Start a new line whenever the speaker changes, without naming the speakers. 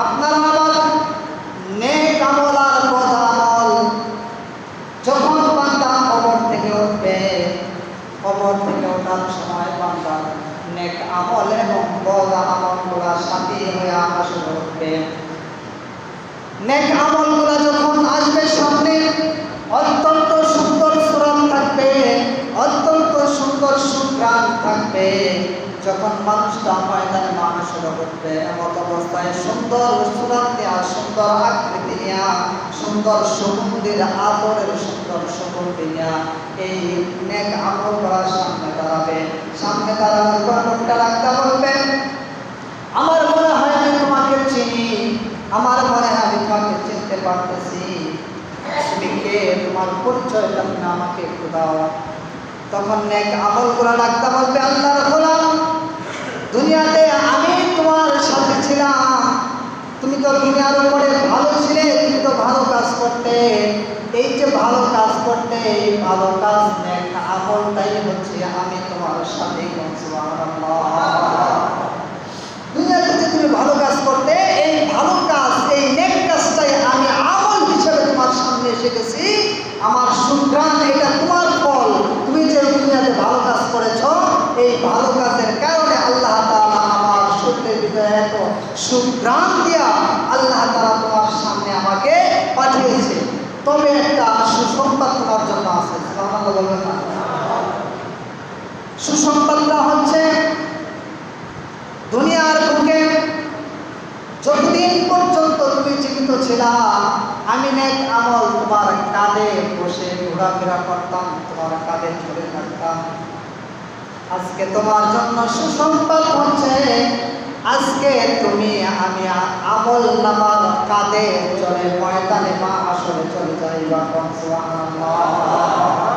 আপনার আবার নেক আমল আর বদ আমল যখন বান্দা কবর থেকে উঠবে, কবর থেকে ওঠার সময় বান্দা নেক আমল এবং বদা আমলগুলা সাথে হয়ে আকাশে উঠবে নেক আমলগুলা যখন যখন মানুষটা ময়দানে মানুষের উঠবে এমত অবস্থায় সুন্দর সুরান দেওয়া সুন্দর আকৃতি নেওয়া সুন্দর সুগন্ধির আদরের সুন্দর সুগন্ধি নেওয়া এই নেক আমল করার সামনে দাঁড়াবে। সামনে দাঁড়ানোর পর লোকটা রাখতে বলবেন আমার মনে হয় আমি তোমাকে চিনি, আমার মনে হয় আমি তোমাকে চিনতে পারতেছি। তুমি কে? তোমার পরিচয়টা তুমি আমাকে একটু দাও। তখন নেক আমল করা রাখতে বলবে, আল্লাহর গোলাম দুনিয়াতে আমি তোমার সাথে ছিলাম। তুমি তো দুনিয়ার উপরে ভালো ছিলে, তুমি তো ভালো কাজ করতে। এই যে ভালো কাজ করতে, এই ভালো কাজ নেক আমলটাই হচ্ছে আমি তোমার সাথে দুনিয়াতে যে তুমি ভালো কাজ করতে এই ভালো কাজ এই নেক কাজটাই আমি আমল হিসেবে তোমার সামনে এসে গেছি আমার সুগ্রাম এটা তোমার ফল তুমি যে দুনিয়াতে ভালো কাজ করেছ এই ভালো কাজের কারণে আল্লাহ তাআলা আমার শরীরের ভিতরে সুগ্রাম দিয়া আল্লাহ তাআলা তোমার সামনে আমাকে পাঠিয়েছে। তবে একটা সুসংবাদ তোমার জন্য আছে সুসংবাদটা হচ্ছে, দুনিয়ার বুকে যতদিন পর্যন্ত তুমি জীবিত ছিলা, আমি নেক আমল তোমার কাঁধে বসে ঘোরাফেরা করতাম, তোমার কাঁধে চলে থাকতাম। আজকে তোমার জন্য সুসংবাদ হচ্ছে আজকে তুমি আমি আমল নামার কাঁধে চলে ময়দানে মা আসলে চলে যাইবা। সুবহানাল্লাহ।